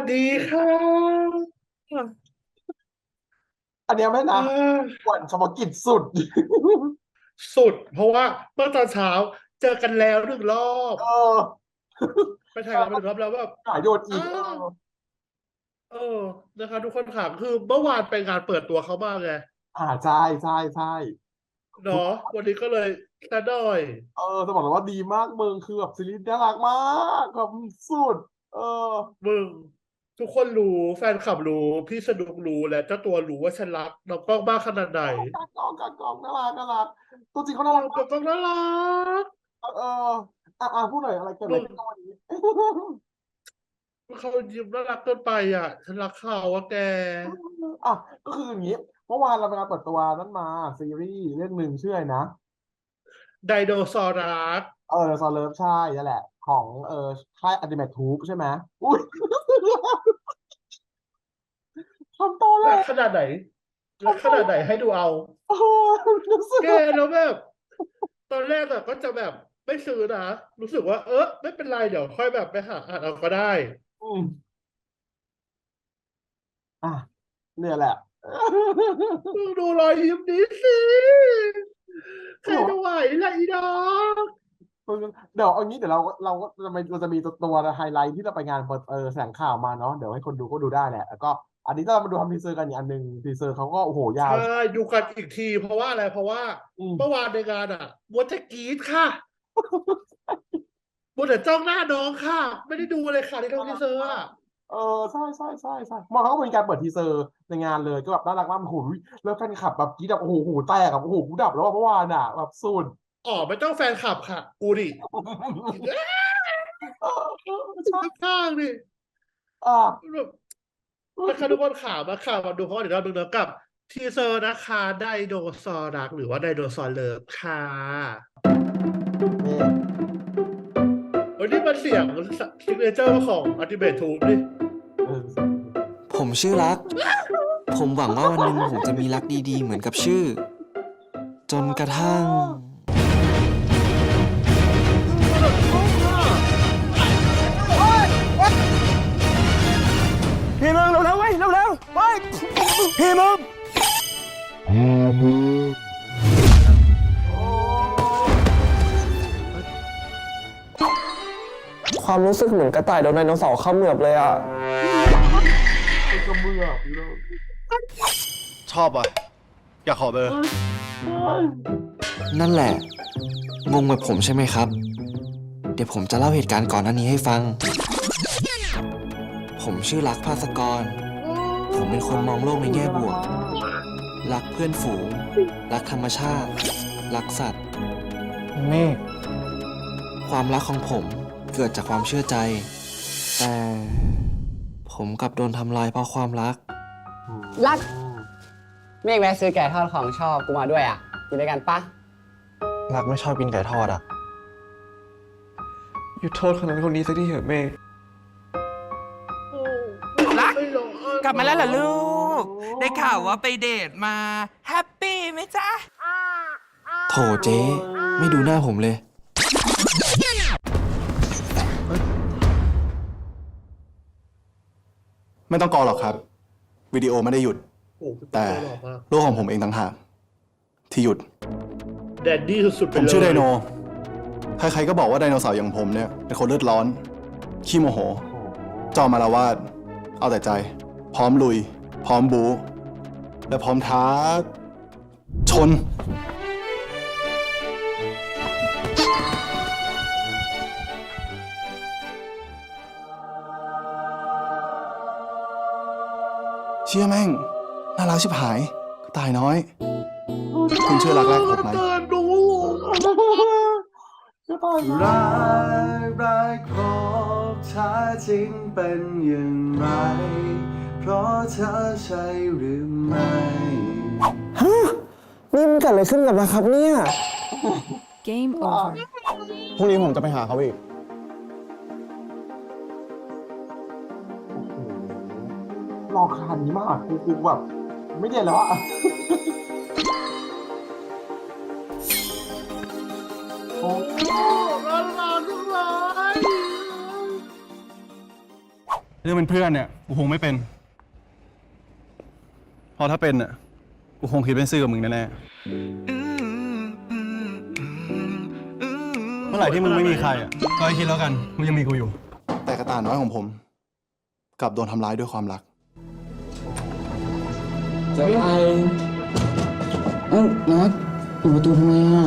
สดีค่ะอันเนี้ยไม่นะอ่าหวานเฉพาะกิจสุด สุด เพราะว่าเมื่อตอนเช้าเจอกันแล้วหนึ่งรอบเออไปถ่ายกันมาหนึ่งรอบแล้วแบบหายโยนอีกเออ้าวอเออนะคะ ทุกคนถามคือเมื่อวานไปงานเปิดตัวเขามากไงอ่าใช่ใช่ใช่เนาะวันนี้ก็เลยซะหน่อยเออจะบอกเลยว่าดีมากมึงคือแบบซีรีส์น่ารักมากแบบสุด เออมึง ทุกคนรู้แฟนคลับรู้ พี่สนุกรู้และเจ้าตัวรู้ว่าฉันรักน้องกล้องมากขนาดไหนกากกองกากกองน่ารักน่ารักตัวจริงเขาน่ารักน้องกล้องน่ารักเอออะอะพูดหน่อยอะไรเกิดอะไรขึ้นวันนี้เขายิ้มน่ารักเกินไปอะ ฉันรักเขาอะแกอะก็คืออย่างนี้เมื่อวานเราไปงานเปิดตัวนั่นมา ซีรีส์เรื่องหนึ่งชื่ออะไรนะไดโนเสาร์รักเออซอเลิฟใช่นั่นแหละ ของเออค่ายอัลติเมททูบใช่ไหมอุ้ย ทำตอนแร รัก ก ขนาดไหนรักขนาดไหนให้ดูเอาเออรู้สึกแกแล้วแบบ ตอนแรกอะก็จะแบบไม่ซื้อนะรู้สึกว่า เออไม่เป็นไรเดี๋ยวค่อยแบบไปหาอ่านเอาก็ได้ อืมอะเนี่ยแหละมึงดูรอยยิ้มนี้สิใครจะไหวล่ะอีดอกเดี๋ยวเอางี้เดี๋ยวเราเราก็จะมีเราจะมีตัวตัวไฮไลท์ที่เราไปงานเปิดเออแถลงข่าวมาเนาะเดี๋ยวให้คนดูก็ดูได้แหละแล้วก็ อันนี้ถ้าเรามาดูทำทีเซอร์กันอีกอันหนึ่งทีเซอร์เขาก็โอ้โหยาว ใช่ดูกันอีกที เพราะว่าอะไรเพราะว่าอืม เมื่อวานในงานอะมัวแต่กรี๊ดค่ะมัวแต่จ้องหน้าน้องค่ะ ไม่ได้ดูเลยค่ะที่ทางทีเซอร์อะเออใช่ใช่ใช่ใช่มองเขาก็เป็นการเปิดทีเซอร์ในงานเลยก็แบบน่ารักมากโอ้โหแล้วแฟนคลับแบบกรี๊ดแบบโอ้โหหูแตกแบบโอ้โหกูดับแล้วอะเมื่อวานอะแบบสุด อ๋อไม่ต้องแฟนคลับค่ะกูดิเออใช่ข้างๆดิอะแบบ นะคะทุกคนข่าวมาข่าวมาดูเพราะว่าเดี๋ยวเราดูเนื้อกับ ทีเซอร์นะคะไดโนเสาร์รักหรือว่าไดโนเสาร์เลิฟค่ะวันนี้มันเสียงซิกเนเจอร์ของอัลติเมททูบดิผมชื่อรัก ผมหวังว่าวันหนึ่งผมจะมีรักดีๆ เหมือนกับชื่อ จนกระทั่ง พี่มึงความรู้สึกเหมือนกระต่ายโดนไดโนเสาร์เขมือบเลยอะเป็นกระเมือกอยู่เลยชอบอะ อยากขอเบอร์ นั่นแหละ งงแบบผมใช่ไหมครับ เดี๋ยวผมจะเล่าเหตุการณ์ก่อนหน้านี้ให้ฟัง ผมชื่อรักภาสกร ผมเป็นคนมองโลกในแง่บวก รักเพื่อนฝูง รักธรรมชาติ รักสัตว์ เมฆความรักของผมเกิดจากความเชื่อใจ แต่ผมกลับโดนทำลายเพราะความรัก รัก เมฆแวะซื้อไก่ทอดของชอบกูมาด้วยอะกินด้วยกันปะรักไม่ชอบกินไก่ทอดอะ หยุดโทษคนนั้นคนนี้สักทีเถอะเมฆ ลับมาแล้วเหรอลูก ได้ข่าวว่าไปเดทมาแฮปปี้ไหมจ๊ะ โถเจ๊ไม่ดูหน้าผมเลย ไม่ต้องกอหรอกครับ วิดีโอไม่ได้หยุด โอ้โหแต่หล่อมากโลกของผมเองต่างหากที่หยุด แดดดี้สุดๆไปผมเลยชื่อไดโน ใครๆก็บอกว่าไดโนเสาร์อย่างผมเนี่ยเป็นคนเลือดร้อน ขี้โมโห จอมอารวาสเอาแต่ใจ พร้อมลุย พร้อมบู๊และพร้อมท้า ชน เชื่อแม่ง น่ารักชิบหายก็ตายน้อย คุณเชื่อรักแรกพบไหม เกินดูก็ตายแล้รัวกรักพบแท้จริงเป็นอย่างไร เพราะเธอใช่หรือไม่ ฮะนี่มันเกิดอะไรขึ้นกับเราครับเนี่ย Game over. พรุ่งนี้ผมจะไปหาเขาอีก รอคานนี้มากกูกูแบบไม่เรียนแล้วอะโอ้ร้อนร้อนร้อนเรื่องเป็นเพื่อนเนี่ยกูคงไม่เป็น เพอถ้าเป็นอะกูคงคิดเป็นซื่อกับมึงแน่ๆเมื่อไหร่ที่มึงไม่มีใครอะก็ให้คิดแล้วกันมึงยังมีกูอยู่ แต่กระต่ายน้อยของผม กลับโดนทำร้ายด้วยความรักจะไปเอ้านัดปิดประตูทำไมอะ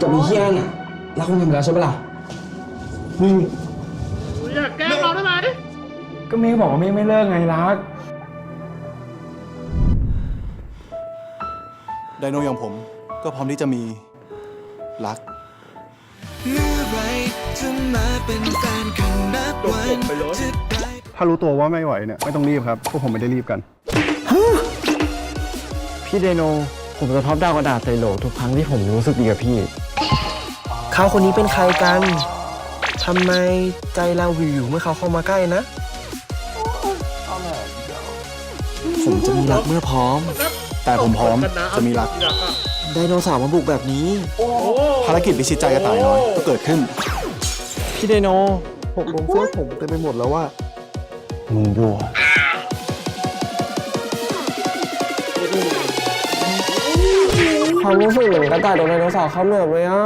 กับมีเฮียน่ะรักคุณทำไปแล้วใช่ปะล่ะมึงอยากแกล้งเราได้ไหมก็เมย์บอกว่าเมย์ไม่เลิกไงรัก ไดโนอย่างผมก็พร้อมที่จะมีรัก เมื่อไรจะมาเป็นแฟนกันนับจบวัจนบไปเลยจะได้ถ้ารู้ตัวว่าไม่ไหวเนี่ยไม่ต้องรีบครับพวกผมไม่ได้รีบกัน พี่เดโน ผมจะท็อปดาวกระดาษใส่โหลทุกครั้งที่ผมรู้สึกดีกับพี่ เขาคนนี้เป็นใครกัน ทำไมใจเราวิวอยู่เมื่อเขาเข้ามาใกล้นะเอาแหละเดี๋ยวผมจะมีรักเมื่อพร้อม แต่ผมพร้อมกันนจะมีรักรักอะไดโนเสาร์มาบุกแบบนี้โอ้ภารกิจพิชิตใจกระต่ายน้อยก็เกิดขึ้น พี่เดโนผมลงเสื้อผมเต็มไปหมดแล้วว่ามึงดูความรู้สึกเหมือนกระต่ายโดนไดโนเสาร์เข้าเหนือบเลยอะ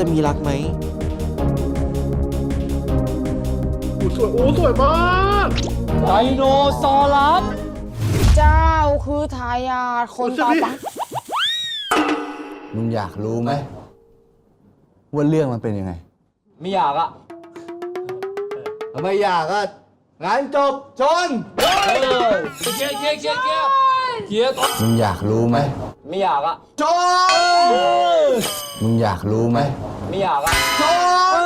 จะมีรักไหมอู้สวยอู้สวยมากไดโนเสาร์ลับเจ้าคือทายาทคนต่อไปมึงอยากรู้ไหมว่าเรื่องมันเป็นยังไง ไม่อยากอะถ้าไม่อยากก็งั้นจบชนเกียร์เกียร์เกียร์เกียร์เกียร์มึงอยากรู้ไหม ไม่อยากอะชนมึงอยากรู้ไหมไม่อยากอะชน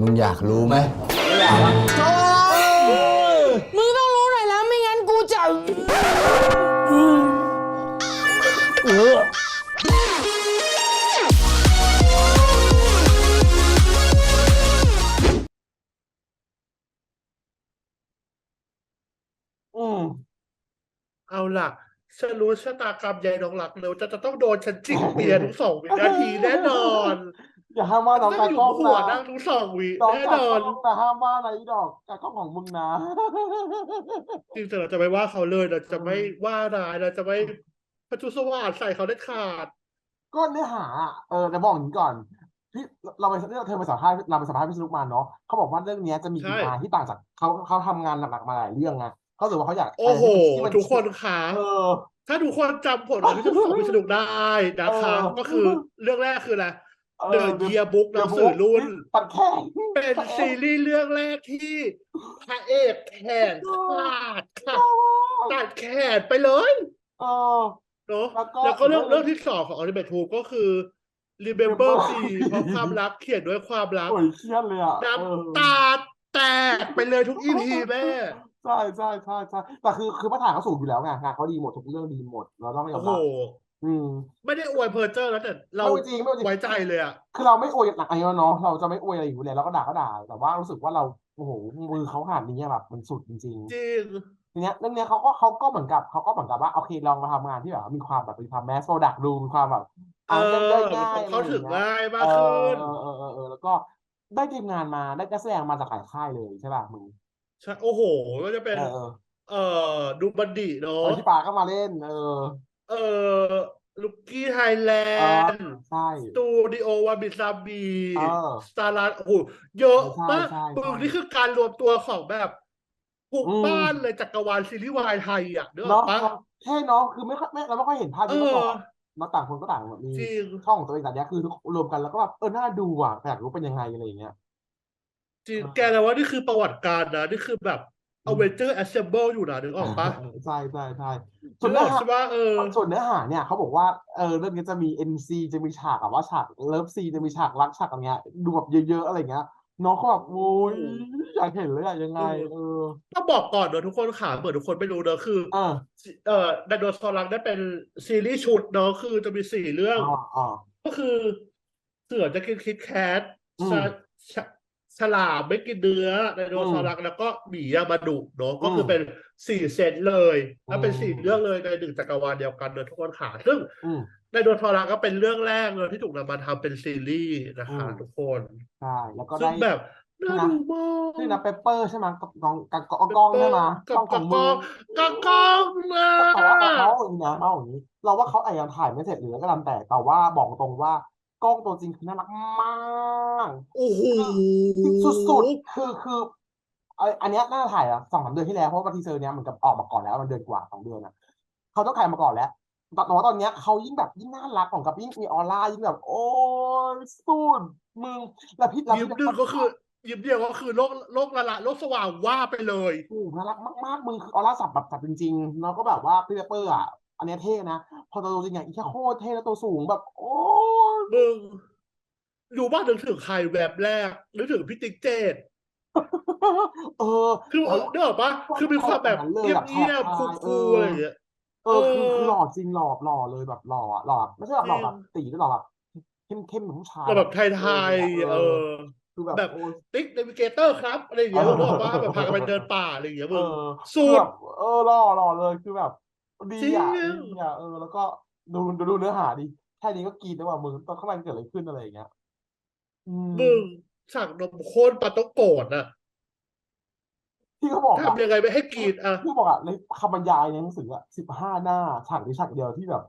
มึงอยากรู้ไหมไม่อยากอะชนมึงต้องรู้หน่อยแล้วไม่งั้นกูจะอืมเอาล่ะ ฉันรู้ชะตากรรมยายน้องรักเร็วจะจะต้องโดนฉันจิกเปียทุกสองวินาทีแน่นอนอย่าห้ามว่าน้องต้กาองอยู่กล้องหัวนะนั่งทุกสองวิน้องแน่กานอนกล้องนะห้ามว่าอะไรอีดอกกากล้องของมึงนะ จริงๆเราจะไม่ว่าเขาเลยเราจะไม่ว่าร้ายเราจะไม่ประจุสวาสใส่เขาได้ขาด ก็เนื้อหาอะเออแต่บอกอย่างนี้ก่อนพี่เราไปเรื่องเธอไปสัมภาษณ์เราไปสัมภาษณ์พี่สนุกมาเนาะเขาบอกว่าเรื่องเนี้ยจะมีใช่ดีมาที่ต่างจากเขาเขาทำงานหลักๆมาหลายเรื่องไง เขาถือว่าเขาอยากโอ้โหะไรที่มันทุกคนคะเออถ้าทุกคนจำผลของพิศนุของพิศนุได้นะคะเออก็คือเรื่องแรกคืออะไรเอเดออะเยียบุ๊กหนังสือรุ่นตัดแข้งเป็นซีรีส์เรื่องแรกที่พระเอกแขนขาดค่ะตัดแขนไปเลยเออเนาะแล้วก็แล้วก็เรื่องเรื่องเรื่องที่สองของอนิเมะทูก็คือ Remember Me เพราะความรักเขียนด้วยความรักโอ้ยเครียดเลยอะน้เออำตาแตกไปเลยทุกอีพีแม่ ใช่ใช่ใช่ใช่แต่คือคือมาตรฐานเขาสูงอยู่แล้วไงงานเขาดีหมดทุกเรื่องดีหมดเราต้องไม่ยอโอ้มโหรับอืม ไม่ได้อวยเพอร์เจอร์แล้วแต่เราไม่จริงไม่จริง ไว้ใจเลยอะ คือเราไม่อวยหนักอะไรแล้วเนาะเราจะไม่อวยอะไรอยู่แล้วเราก็ด่าก็ด่า แต่ว่ารู้สึกว่าเราโอ้โหมือเขาขนาดนี้อะแบบมันสุดจริงจริง ๆทีเนี้ยเรื่องเนี้ยเขาก็เขาก็เหมือนกับเขาก็เหมือนกับว่าโอเคลองมาทำงานที่แบบมีความแบบมีความแมสโปรดักดูมีความแบบเออ่านอได้ง่ายเขาถึงอะไรอย่ง่ายเงี้มากขึ้น เออเออเออเออแล้วก็ได้ทีมงานมาได้นักแสดงมาจากหลายค่ายเลยใช่ป่ะมึง ใช่โอ้โห ก็จะเป็น เออเออเอ่อดูบันดิเอเนาะอที่ปาก็มาเล่น เออ เอ่อลูกกี้ไทยแลเออนด์ ใช่ สตูดิโอวาบิซาบีเออสตาร์ลัโอ้โหเยอะใช่มากใช่มึงใช่นี่คือการรวมตัวของแบบหุบอืม บ้านเลยจักรวาลซีรีส์วายไทยอะนึกออเนาะกปะแค่เนาะคือไม่ค่อยไม่เราไม่ค่อยเห็นภาพเอนี้มาก่ออนเนาะต่างคนก็ต่างแบบมีจริง ช่องของตัวเองแต่เนี้ยคือทุกรวมกันแล้วก็แบบเออน่าดูอะอยากรู้เป็นยังไงอะไรอย่างเงี้ย จริงอ่าแกแต่ว่านี่คือประวัติการนะ นี่คือแบบอืมอเวนเจอร์แอสเซมเบิลอยู่นะนึกออกปะเออใช่ใช่ใช่ส่นึวนกอเนื้อหาอกใช่ปะเออส่วนเนื้อหาเนี่ยเขาบอกว่าเออเรื่องนี้จะมี NC จะมีฉากแบบว่าฉากเลิฟซีจะมีฉากรักฉากอะไรเงี้ยดูแบบเยอะๆอะไรเงี้ยน้องก็แบบโอ้ยอยากเห็นเลยอะยังไงเออต้องบอกก่อนเนอะทุกคนขาเหมือนทุกคนไม่รู้เนอะคืออ่าเอ่อไดโนเสาร์รักได้เป็นซีรีส์ชุดเนอะคือจะมีสี่เรื่องอ่าอ่าก็คือ เสือจะกินคิดแคทอืม ฉะฉะฉลามไม่กินเนื้อไดโนเสาร์รักแล้วก็หมีอะมาดุเนาะก็คืออมเป็นสี่เซตเลย แล้วเป็นอืมสี่เรื่องเลยในหนึ่งจักรวาลเดียวกันเนอะทุกคนขาซึ่งอืมไดโนเสาร์รักก็เป็นเรื่องแรกเลยที่ถูกนำมาทำเป็นซีรีส์นะคะอืมทุกคนใช่แล้วก็ซึ่ได้งแบบน่านะดูมากนี่นะเปเปอร์ใช่ไหมกับกองกับกองกล้องใช่ไหมกับกล้องขกัอบงกมือองกับกองนะแต่ว่าเขาอย่างนี้นะเขาอย่างนี้ เราว่าเขาอาจจะถ่ายไม่เสร็จหรือก็ตามแต่แต่ว่าบอกตรงว่า กล้องตัวจริงคือน่ารักมากโอ้โหสุดๆคือคือไออันเนี้ยน่าจะถ่ายอะสองสามเดือนที่แล้วเพราะว่าทีเซอร์เนี้ยมันกับออกมาก่อนแล้วมันเดือนกว่าสองเดือนอะเขาต้องถ่ายมาก่อนแล้วแต่ว่าตอนเนี้ยเขายิ่งแบบยิ่งน่ารักของกับยิ่งมีออร่ายิ่งแบบ โอ้ยสุดมึงแล้วพี่แล้วยิ้มพี่ ดึงก็คือยิ้มเดียวก็คือโลกโลกละละโลกสว่างว่าไปเลย โอ้โหน่ารักมากๆมึงคือออร่าสับแบบสับจริงๆ แล้วก็แบบว่าพี่เปเปอร์อะ อันเนี้ยเท่นะ พอตัวจริงอะอีแค่โคตรเท่แล้วตัวสูงแบบ โอ้ยมึงอยู่บ้านนึกถึงใครแบบแรกนึกถึงพี่ติ๊กเจดเออ คือแล้วเนกออกปะคือมีความแบบแบบนั้นเลยเงียแบบบเงียบชคูอบลชายคูลเออออะไรอย่างเงี้ยเออคือเออคือหล่อจริงหล่อหล่อเลยแบบหล่ออะหล่อไม่ใช่แบบหล่อแบบจริงตีด้วยหล่อแบบเข้มเข้มเหมือนผู้ชายก็แบบไทยไทยเอเอออคือแบบแบบโอ้ยติ๊กเนวิเกเตอร์ครับอะไรอย่างเงี้ยเออนึกออกปะแบบพากันไปเดินป่าอะไรอย่างเงี้ยเอมึงอสุคือดแบบเออหล่อหล่อเลยคือแบบ ดีจริงอะดีอะเออ แล้วก็ดูดูดูเนื้อหาดีแค่นี้ก็กรีดแล้วว่ามึงตอนข้างในเกิดอะไรขึ้นอะไรอย่างเงี้ย อืมมึงสั่งนมข้นปลาต้องโกรธอะที่เขาบอกอะทำยังไงไม่ให้กรีดอะ ที่บอกอะในคำบรรยายในหนังสืออะสิบห้าหน้าฉากนี้ฉากเดียวที่แบบ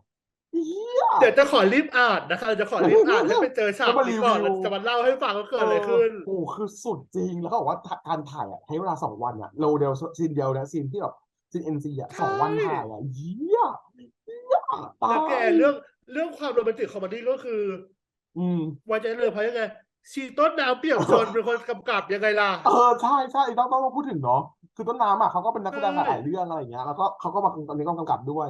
เฮียเดี๋ยวจะขอรีบอ่านนะคะจะขอรีบอ่านให้ไปเจอฉากแล้วมานี้ก่อนรีวิวแล้วจะมาเล่าให้ฟังว่าเกิดอะไรขึ้น โอ้โหคือสุดจริง แล้วเขาบอกว่าการถ่ายอะใช้เวลาสองวันอะโลเดียวซีนเดียวนะซีนที่แบบ ซีนเอ็นซีอะใช่สองวันถ่ายอะเยี่ยเยี่ยตาแล้วแกยเรื่องเรื่องความโรแมนติกคอมเมดี้ก็คืออืม ไว้ใจเลยเพราะยังไงชีต้นน้ำเปี่ยมชนเป็นคนกำกับยังไงล่ะ เออใช่ใช่ต้องต้องต้องพูดถึงเนาะคือต้นน้ำอะเขาก็เป็นนักแสดงใช่หลายเรื่องอะไรอย่างเงี้ยแล้วก็เขาก็มาตอนนี้ก็กำกับด้วย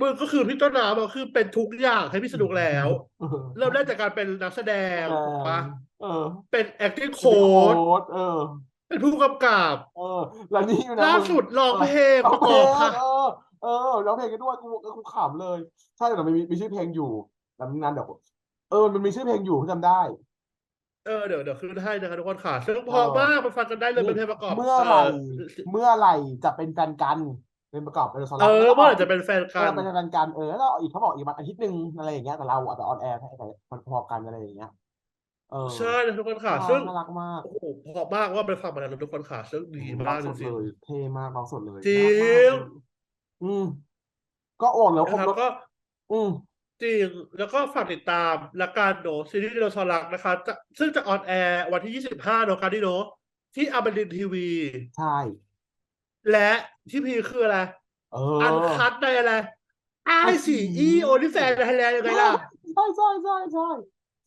มึงก็คือพี่ต้นน้ำอะคือเป็นทุกอย่างให้พี่สนุกแล้ว เออเริ่มแรกจากการเป็นนักแสดงถูกปะเออเป็น acting โค้ coach ดเออ เป็นผู้กำกับเออแล้วนี่นะล่ามึงสุดร้องเพลงร้ปองระเพกลอบงค่ะเออเออร้องเพลงกันด้วยกูกูขำเลย ใช่แต่มันมีมีชื่อเพลงอยู่แต่ไม่นานเดี๋ยวเออมันมีชื่อเพลงอยู่จำได้ เออเดี๋ยวเดี๋ยวขึ้นให้นะครับทุกคนค่ะซึ่งเออเพอมากไปฟังกันได้เลยเป็นเพลงประกอบเมื่อไหร่เออเมื่อไหร่จะเป็นแฟนกันเป็นประกอบเป็นสเออเมื่อไหร่จะเป็นแฟนเอกัอนเป็นแฟนกันเออแล้วเราอีกเขาบอกอีกวันอาทิตย์หนึ่งอะไรอย่างเงี้ยแต่เราอาจจะออนแอร์ให้แต่มันพอกันอะไรอย่างเงี้ย เออใช่นะทุกคนค่ะน่าซึ่งน่ารักมากโอ้โหเพอมากว่าไปฟังมาแล้วทุกคนค่ะซึ่งดีมากร้จองสดริงเลยเท่มากร้องสดเลยจริงน่ารักมากเลยอืมก็โอนๆแล้วนะครบครับแล้วก็ อืมจริงแล้วก็ฝากติดตามละการโดซีรีส์เราซอลักนะคะจะซึ่งจะออนแอร์วันที่ 25โนการดิโนที่อมรินทีวี ใช่ และที่พีคืออะไรเออันอคัดในอะไรไอสีอีโอลิแฟนไทยแลนด์ยังไงล่ะ ใช่ใช่ใช่ใช่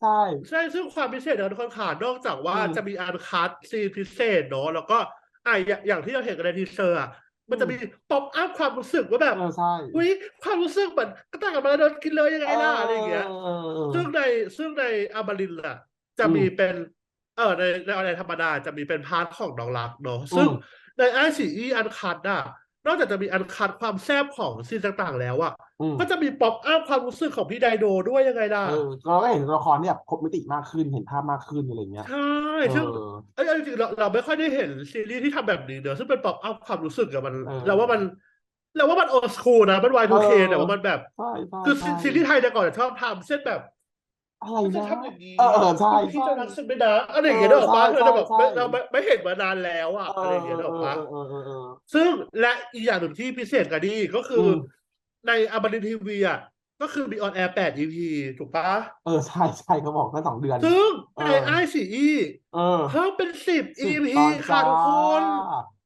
ใช่ ใช่ซึ่งความพิเศษของทุกคนขานอกจากว่าอืม จะมีอันคัดซีนพิเศษเนาะแล้วก็อะอย่างอย่างที่เราเห็นกันในทีเซอร์อะมันจะมีป๊อปอัพความรู้สึกว่าแบบเออใช่อุ้ยความรู้สึกเหมือนกระต่ายกับมาราโดนกินเลยยังไงล่ะอะไรอย่างเงี้ยเออเออ ซึ่งในซึ่งในอมรินทร์อะ จะมีอืมเป็น เออในในออนไลน์ธรรมดาจะมีเป็นพาร์ทของน้องรักเนาะซึ่งอืม ในไอซีอีอันคัดอะ นอกจากจะมีอันคัดความแซ่บของซีนต่างๆ แล้วอะอืมก็จะมีป๊อปอัพความรู้สึกของพี่ไดโดด้วยยังไงล่ะเออเราก็เห็นตัวละครเนี่ยครบมิติมากขึ้นเห็นภาพมากขึ้นอะไรอย่างเงี้ยใช่ซึ่งเออเอ้ยเอาจริงๆเราเราไม่ค่อยได้เห็นซีรีส์ที่ทำแบบนี้เนอะซึ่งเป็นป๊อปอัพความรู้สึกอะมันเออเราว่ามันเราว่ามันโอสคูลนะมัน Y2K เออแต่ว่ามันแบบใช่ใช่คือใช่ซีรีส์ไทยแต่ก่อนชอบทำเช่นแบบ อะไรมันจะนะทำอย่างนี้เออเออใช่พี่ใช่จะรักฉันไม่นะอะไรอย่างเงี้ยเอเนออะปะใช่เราจะแบบใช่ไม่ใช่เราไม่ไม่เห็นมานานแล้วอะเออะไรออย่างเอเงี้ยอเนอะเอปะอเออเออเออ ซึ่งและอีกอย่างหนึ่งที่พิเศษกันดีก็คืออม ในอมรินทีวีอะก็คือมีออนแอร์แปด EP ถูกปะเออใช่ใช่เขาบอกตั้งสองเดือน ซึ่งเอในอ ไอซีอีเออเพิ่มเป็นสิบสิบ EP ตอนค่ะจ้าทุกคน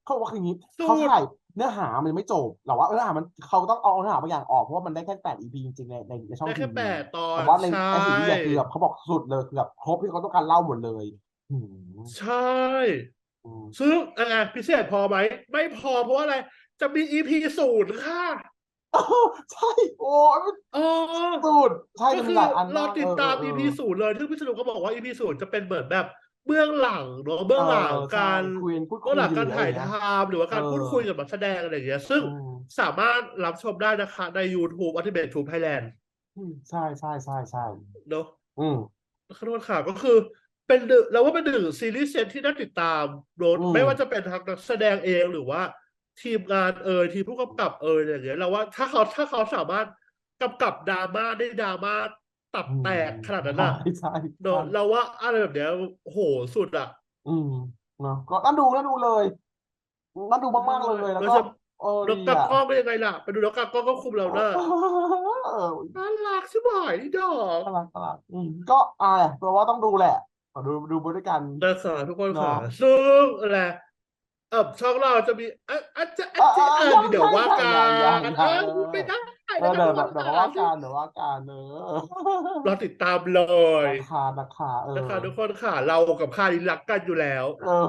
เขาบอกว่าคืออย่างนี้สุด เขาถ่าย เนื้อหามันยังไม่จบแต่ว่าเนื้อหามันเขาต้องเอาเนื้อหาบางอย่างออกเพราะว่ามันได้แค่แปด EP จริงๆในในในช่องได้ทีแค่วีแปดตอนแต่ว่าในใช่ไอซีรีส์คือแบบเขาบอกสุดเลยคือแบบครบที่เขาต้องการเล่าหมดเลยอืมใช่ อืมซึ่งอะไรพิเศษพอไหม ไม่พอเพราะว่าอะไร จะมี EP ศูนย์ค่ะเออใช่โอ้ยมันเออสุดใช่ก็มันคืมีอหลายอันรอมากติดเออตามเออ EP ศูนย์เลยซึ่งพี่สนุกก็บอกว่า EP ศูนย์จะเป็นเหมือนแบบ เบื้องหลังเนาะเบื้องหลังเออใช่การคุยพูดคุเบื้องหลังการหรือถ่ายอะไรนะทำหรือว่าการเออพูดคุยกับนักแสดงอะไรอย่างเงี้ย ซึ่งอืมสามารถรับชมได้นะคะใน YouTube Ultimate Troop Thailand อืมใช่ใช่ใช่ใช่เนาะอืมขอโทษค่ะก็คือเป็นหนึ่งเราว่าเป็นหนึ่งซีรีส์เซตที่น่าติดตามโดนอืมไม่ว่าจะเป็นทางนักแสดงเองหรือว่า ทีมงานเอยทีมผู้กำกับเอยอะไรอย่างเงี้ยเราว่าถ้าเขาถ้าเขาสามารถกำกับดราม่าได้ดราม่า ตับแตกขนาดนั้นน่ะใช่ใช่เนาะใช่เราว่าอะไรแบบเนี้ยโหสุดอะ อืมเนาะก็น่าดูน่าดูเลยน่าดูมากๆเลยแล้วเราก็จะเออแล้วดีกาอะกล้องเป็นยังไงล่ะ ไปดูแล้วกากล้องก็คุมเราหน้าเออน่ารักใช่ไหมนี่ดอกตลาดตลาดอืมก็อ่าแปลว่าต้องดูแหละขอดูดูไปด้วยกันนะคะทุกคนค่ะเนาะซึ่งอะไรเออช่องเราจะมีอะอาจจะอาจจะอะอะอะเดี๋ยวว่ากัยังยังนยังเออยังพูดไม่ได้ เออนะเดี๋ยวคะเดี๋ยวเดี๋ยวว่ากันเดี๋ยวว่ากันเนอะเราติดตามเลยราคาราคาเออนะคะทุกคนค่ะ เรากับค่ายนี้รักกันอยู่แล้วเออ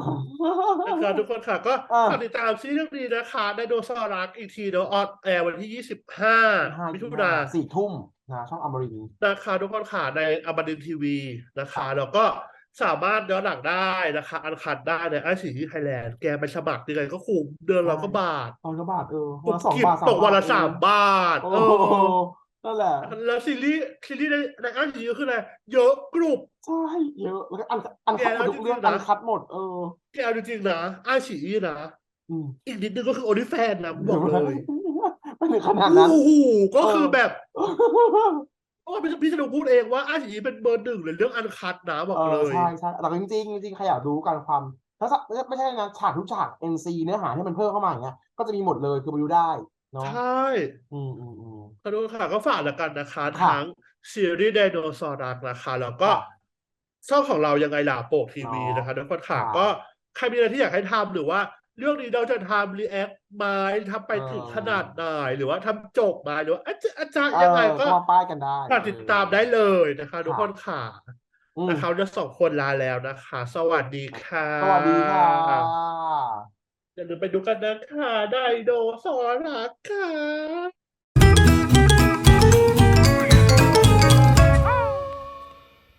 นะคะทุกคนค่ะ ก็อะฝากติดตามซีรีส์เรื่องนี้นะคะไดโนเสาร์รักอีกทีเนาะออนแอร์วันที่ 25มิถุนายนสี่ทุ่มนะช่องอมรินทร์นะคะทุกคนค่ะในอมรินทีวีนะคะ แล้วก็ สามารถย้อนหลังได้นะคะ อันคัดได้ในไอซีที่ไทยแลนด์แกไปสมัครยังไงก็คุ้มเดือนละก็บาทตอนกระบาทเออกุวันบละสองกิบบาทสามตกวันละบาทสามบาทโอ้เอโหอนั่นแหละแล้วซีรีส์ซีรีส์ในในไอซีก็คืออะไรเยอะกรุบใช่เยอะแล้วก็อันอันคัดหมดทุกเรื่องแกเอาจริงๆนะอันคัดหมดเออแกเอาจริงๆนะไอซีนะอืมอีกนิดนึงก็คือโอลิแฟนนะบอกเลยไม่ถึงขนาดนั้นโอ้โหก็คือ เออแบบโอ้พี่พี่สนุกพูดเองว่าไอซีเป็นเบอร์หนึ่งเลยเรื่องอันคัดนะบอกเอเลอย ใช่ใช่แต่จริงๆจริงๆใครอยากรู้การความแล้วถ้าไม่ใช่นะฉากทุกฉาก NC เนื้อหาที่มันเพิ่มเข้ามาอย่างเงี้ยก็จะมีหมดเลยคือไปดูได้เนาะใช่อืมอืมอืม ขอโทษค่ะก็ฝากแล้วกันนะคะค่ะทั้งซีรีส์ไดโนเสาร์รักนะคะแล้วก็ค่ะช่องของเรายังไงล่ะโปกทีวีเนาะนะคะทุกคนค่ะค่ะ ก็ใครมีอะไรที่อยากให้ทำหรือว่า เรื่องนี้เราจะทำรีแอคไหมทำไปถึงเออขนาดไหนหรือว่าทำจบไหมหรือว่าอาจารย์อาจารย์เอยังไงอก็ก็มาป้ายกันได้ฝากติดตามได้เลยนะคะทุกค่ะคนค่ะอืมนะคะเราสองคนลาแล้วนะคะ สวัสดีค่ะ สวัสดีค่ะอย่าลืมไปดูกันนะคะ ไดโนเสาร์รักค่ะ